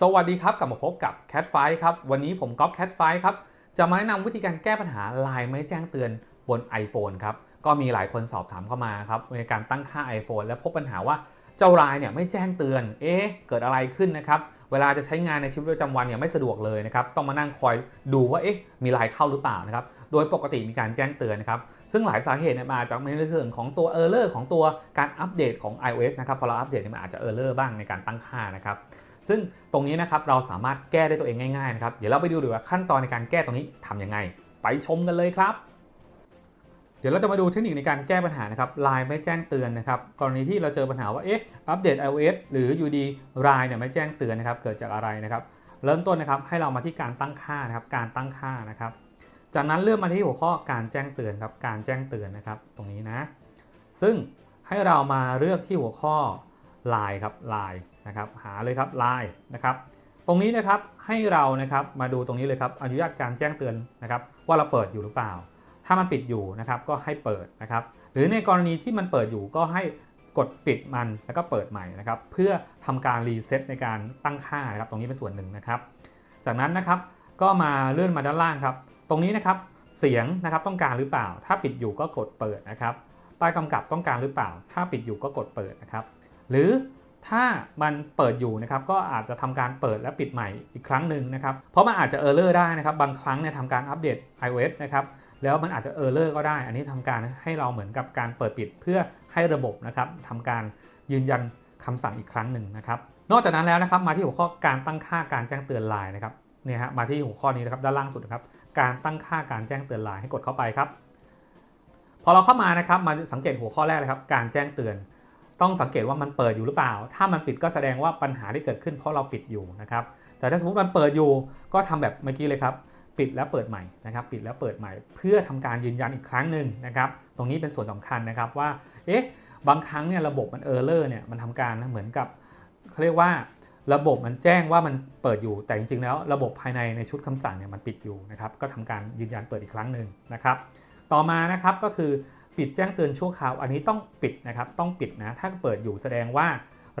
สวัสดีครับกลับมาพบกับ Cat f i ครับ วันนี้ผมก๊อฟ Cat f i ครับ จะมาแนะนำวิธีการแก้ปัญหาไลน์ไม่แจ้งเตือนบน iPhone ครับ ก็มีหลายคนสอบถามเข้ามาครับในการตั้งค่า iPhone และพบปัญหาว่าเจ้าไลน์เนี่ยไม่แจ้งเตือน เอ๊ะ เกิดอะไรขึ้นนะครับ เวลาจะใช้งานในชีวิตประจำวันเนี่ยไม่สะดวกเลยนะครับ ต้องมานั่งคอยดูว่า เอ๊ะ มีไลน์เข้าหรือเปล่านะครับ โดยปกติมีการแจ้งเตือนนะครับ ซึ่งหลายสาเหตุเนี่ยมาจากในเรื่องของตัว Error ของตัวการอัปเดตของ iOS นะครับ พอเราอัปเดตเนี่ยมันอาจจะ Error บ้างในการตั้งค่านะครับ ซึ่งตรงนี้นะครับเราสามารถแก้ได้ตัวเองง่ายๆนะครับเดี๋ยวเราไปดูดีว่าขั้นตอนในการแก้ตรงนี้ทำยังไง ไปชมกันเลยครับ เดี๋ยวเราจะมาดูเทคนิคในการแก้ปัญหานะครับไลน์ไม่แจ้งเตือนนะครับกรณีที่เราเจอปัญหาว่าเอ๊ะอัปเดต iOS หรืออยู่ดีไลน์เนี่ยไม่แจ้งเตือนนะครับเกิดจากอะไรนะครับเริ่มต้นนะครับให้เรามาที่การตั้งค่านะครับการตั้งค่านะครับ จากนั้นเลื่อนมาที่หัวข้อการแจ้งเตือนครับการแจ้งเตือนนะครับตรงนี้นะ ซึ่งให้เรามาเลือกที่หัวข้อ Line ครับ Line นะครับหาเลยครับ Line นะครับตรงนี้นะครับให้เรานะครับมาดูตรงนี้เลยครับอนุญาตการแจ้งเตือนนะครับว่าเราเปิดอยู่หรือเปล่า ถ้ามันปิดอยู่นะครับก็ให้เปิดนะครับหรือในกรณีที่มันเปิดอยู่ก็ให้กดปิดมันแล้วก็เปิดใหม่นะครับเพื่อทำการรีเซ็ตในการตั้งค่านะครับตรงนี้เป็นส่วนหนึ่งนะครับ จากนั้นนะครับก็มาเลื่อนมาด้านล่างครับ ตรงนี้นะครับเสียงนะครับต้องการหรือเปล่า ถ้าปิดอยู่ก็กดเปิดนะครับป้ายกำกับต้องการหรือเปล่า ถ้าปิดอยู่ก็กดเปิดนะครับ หรือ ถ้ามันเปิดอยู่นะครับก็อาจจะทำการเปิดและปิดใหม่อีกครั้งหนึ่งนะครับ เพราะมันอาจจะเออร์เลอร์ได้นะครับ บางครั้งเนี่ยทำการอัปเดต iOS นะครับแล้วมันอาจจะเออร์เลอร์ก็ได้ อันนี้ทำการให้เราเหมือนกับการเปิดปิดเพื่อให้ระบบนะครับทำการยืนยันคำสั่งอีกครั้งหนึ่งนะครับ นอกจากนั้นแล้วนะครับมาที่หัวข้อการตั้งค่าการแจ้งเตือนไลน์นะครับเนี่ยฮะมาที่หัวข้อนี้นะครับด้านล่างสุดนะครับการตั้งค่าการแจ้งเตือนไลน์ให้กดเข้าไปครับ พอเราเข้ามานะครับมาสังเกตหัวข้อแรกเลยครับ การแจ้งเตือน ต้องสังเกตว่ามันเปิดอยู่หรือเปล่า ถ้ามันปิดก็แสดงว่าปัญหาที่เกิดขึ้นเพราะเราปิดอยู่นะครับ แต่ถ้าสมมติมันเปิดอยู่ก็ทำแบบเมื่อกี้เลยครับ ปิดแล้วเปิดใหม่นะครับ ปิดแล้วเปิดใหม่ เพื่อทำการยืนยันอีกครั้งหนึ่งนะครับ ตรงนี้เป็นส่วนสำคัญนะครับว่า เอ๊ะ บางครั้งเนี่ยระบบมันเออร์เลอร์เนี่ยมันทำการเหมือนกับเขาเรียกว่าระบบมันแจ้งว่ามันเปิดอยู่ แต่จริงๆ แล้วระบบภายในในชุดคำสั่งเนี่ยมันปิดอยู่นะครับ ก็ทำการยืนยันเปิดอีกครั้งหนึ่งนะครับ ต่อมานะครับก็คือ ปิดแจ้งเตือนชั่วคราว อันนี้ต้องปิดนะครับ ต้องปิดนะ ถ้าเปิดอยู่แสดงว่า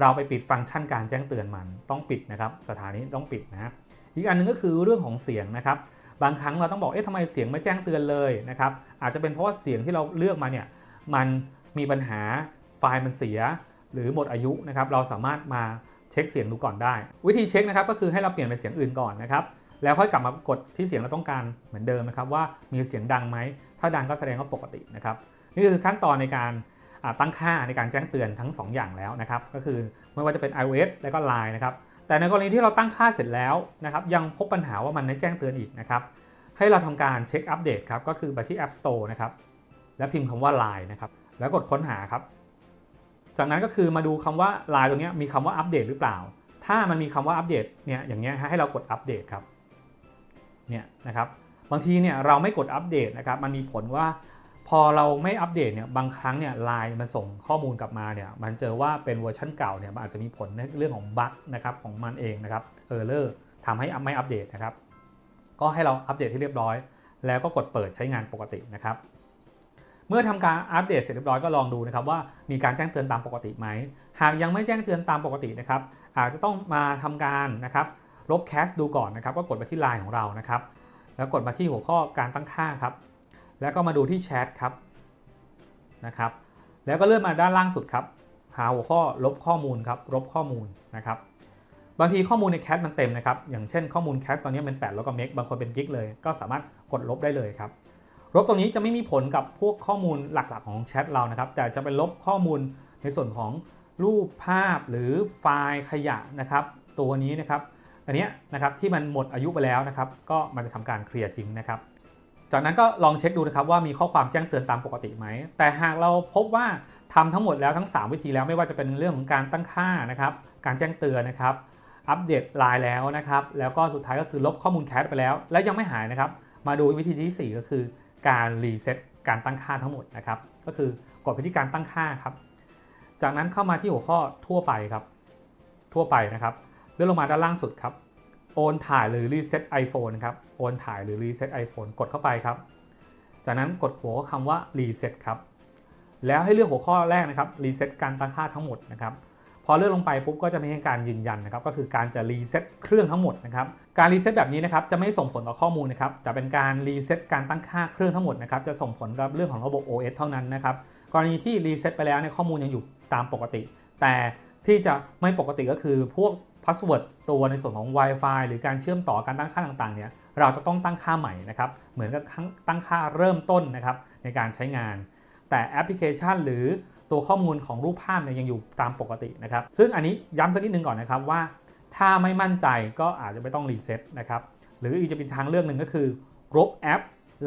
เราไปปิดฟังก์ชันการแจ้งเตือนมัน ต้องปิดนะครับ สถานีต้องปิดนะ อีกอันหนึงก็คือเรื่องของเสียงนะครับ บางครั้งเราต้องบอก เอ๊ะทำไมเสียงไม่แจ้งเตือนเลยนะครับ อาจจะเป็นเพราะว่าเสียงที่เราเลือกมาเนี่ย มันมีปัญหา ไฟล์มันเสีย หรือหมดอายุนะครับ เราสามารถมาเช็คเสียงดูก่อนได้ วิธีเช็คนะครับ ก็คือให้เราเปลี่ยนเป็นเสียงอื่นก่อนนะครับแล้วค่อยกลับมากดที่เสียงเราต้องการเหมือนเดิมนะครับว่ามีเสียงดังไหม ถ้าดังก็แสดงว่าปกตินะครับ นี่คือขั้นตอนในการตั้งค่าในการแจ้งเตือนทั้ง 2 อย่างแล้วนะครับ ก็คือไม่ว่าจะเป็น iOS และก็ Line นะครับ แต่ในกรณีที่เราตั้งค่าเสร็จแล้วนะครับ ยังพบปัญหาว่ามันไม่แจ้งเตือนอีกนะครับ ให้เราทำการเช็คอัปเดตครับ ก็คือไปที่ App Store นะครับ แล้วพิมพ์คำว่า Line นะครับ แล้วกดค้นหาครับ จากนั้นก็คือมาดูคำว่า Line ตรงนี้มีคำว่าอัปเดตหรือเปล่า ถ้ามันมีคำว่าอัปเดตเนี่ย อย่างเงี้ยให้เรากดอัปเดตครับ เนี่ยนะครับ บางทีเนี่ยเราไม่กดอัปเดตนะครับ มันมีผลว่า พอเราไม่อัปเดตเนี่ยบางครั้งเนี่ยไลน์มันส่งข้อมูลกลับมาเนี่ยมันเจอว่าเป็นเวอร์ชันเก่าเนี่ยมันอาจจะมีผลในเรื่องของบั๊กนะครับของมันเองนะครับเออร์เลอร์ทำให้ไม่อัปเดตนะครับก็ให้เราอัปเดตให้เรียบร้อย แล้วก็กดเปิดใช้งานปกตินะครับเมื่อทำการอัปเดตเสร็จเรียบร้อยก็ลองดูนะครับว่ามีการแจ้งเตือนตามปกติไหม หากยังไม่แจ้งเตือนตามปกตินะครับ อาจจะต้องมาทำการนะครับลบแคสดูก่อนนะครับก็กดไปที่ไลน์ของเรานะครับ แล้วกดมาที่หัวข้อการตั้งค่าครับ แล้วก็มาดูที่แชทครับนะครับ แล้วก็เลื่อนมาด้านล่างสุดครับ หาหัวข้อลบข้อมูลครับลบข้อมูลนะครับบางทีข้อมูลในแคทมันเต็มนะครับ อย่างเช่นข้อมูลแคทตอนนี้เป็น8แล้วก็เมกบางคนเป็นกิกเลย ก็สามารถกดลบได้เลยครับ ลบตรงนี้จะไม่มีผลกับพวกข้อมูลหลักๆของแชทเรานะครับ แต่จะเป็นลบข้อมูลในส่วนของรูปภาพหรือไฟล์ขยะนะครับ ตัวนี้นะครับ อันนี้นะครับที่มันหมดอายุไปแล้วนะครับ ก็มันจะทำการเคลียร์ทิ้งนะครับ จากนั้นก็ลองเช็คดูนะครับว่ามีข้อความแจ้งเตือนตามปกติไหม แต่หากเราพบว่าทำทั้งหมดแล้วทั้ง 3 วิธีแล้วไม่ว่าจะเป็นเรื่องของการตั้งค่านะครับ การแจ้งเตือนนะครับ อัปเดตไลน์แล้วนะครับ แล้วก็สุดท้ายก็คือลบข้อมูลแคชไปแล้ว และยังไม่หายนะครับ มาดูวิธีที่ 4 ก็คือการรีเซ็ตการตั้งค่าทั้งหมดนะครับ ก็คือกดไปที่การตั้งค่าครับ จากนั้นเข้ามาที่หัวข้อทั่วไปครับ ทั่วไปนะครับ เลื่อนลงมาด้านล่างสุดครับ โอนถ่ายหรือรีเซ็ต iPhone นะครับ โอนถ่ายหรือรีเซ็ต iPhone กดเข้าไปครับ จากนั้นกดหัวข้อคำว่ารีเซ็ตครับ แล้วให้เลือกหัวข้อแรกนะครับรีเซ็ตการตั้งค่าทั้งหมดนะครับ พอเลือนลงไปปุ๊บก็จะไม่ให้การยืนยันนะครับ ก็คือการจะรีเซ็ตเครื่องทั้งหมดนะครับ การรีเซ็ตแบบนี้นะครับจะไม่ส่งผลต่อข้อมูลนะครับ แต่เป็นการรีเซ็ตการตั้งค่าเครื่องทั้งหมดนะครับ จะส่งผลกับเรื่องของระบบ OS เท่านั้นนะครับ กรณีที่รีเซ็ตไปแล้วเนี่ยข้อมูลยังอยู่ตามปกติ แต่ที่จะไม่ปกติก็คือพวก พาสเวิร์ดตัวในส่วนของ Wi-Fi หรือการเชื่อมต่อการตั้งค่าต่างๆเนี่ยเราจะต้องตั้งค่าใหม่นะครับ เหมือนกับตั้งค่าเริ่มต้นนะครับในการใช้งาน แต่แอปพลิเคชันหรือตัวข้อมูลของรูปภาพเนี่ยยังอยู่ตามปกตินะครับ ซึ่งอันนี้ย้ำสักนิดนึงก่อนนะครับว่า ถ้าไม่มั่นใจก็อาจจะไม่ต้องรีเซ็ตนะครับ หรืออีกจะเป็นทางเลือกหนึ่งก็คือลบแอป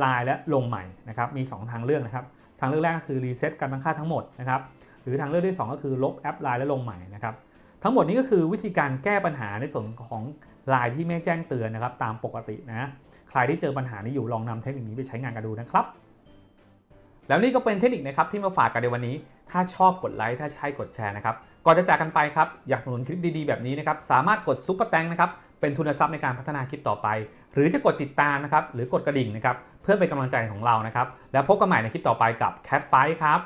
Line และลงใหม่นะครับมี 2 ทางเลือกนะครับ ทางเลือกแรกก็คือรีเซ็ตการตั้งค่าทั้งหมดนะครับ หรือทางเลือกที่ 2 ก็คือลบแอป Line และลงใหม่นะครับ ทั้งหมดนี้ก็คือวิธีการแก้ปัญหาในส่วนของ Line ที่ไม่แจ้งเตือนนะครับ ตามปกตินะใครที่เจอปัญหานี้อยู่ลองนำเทคนิคนี้ไปใช้งานกันดูนะครับ แล้วนี่ก็เป็นเทคนิคนะครับที่มาฝากกันในวันนี้ ถ้าชอบกดไลค์ถ้าใช่กดแชร์นะครับก่อนจะจากกันไปครับอยากสนับสนุนคลิปดีๆแบบนี้นะครับสามารถกดซุปเปอร์แตงนะครับเป็นทุนทรัพย์ในการพัฒนาคลิปต่อไป หรือจะกดติดตามนะครับหรือกดกระดิ่งนะครับเพื่อเป็นกำลังใจของเรานะครับแล้วพบกันใหม่ในคลิปต่อไปกับ Cat Fight ครับ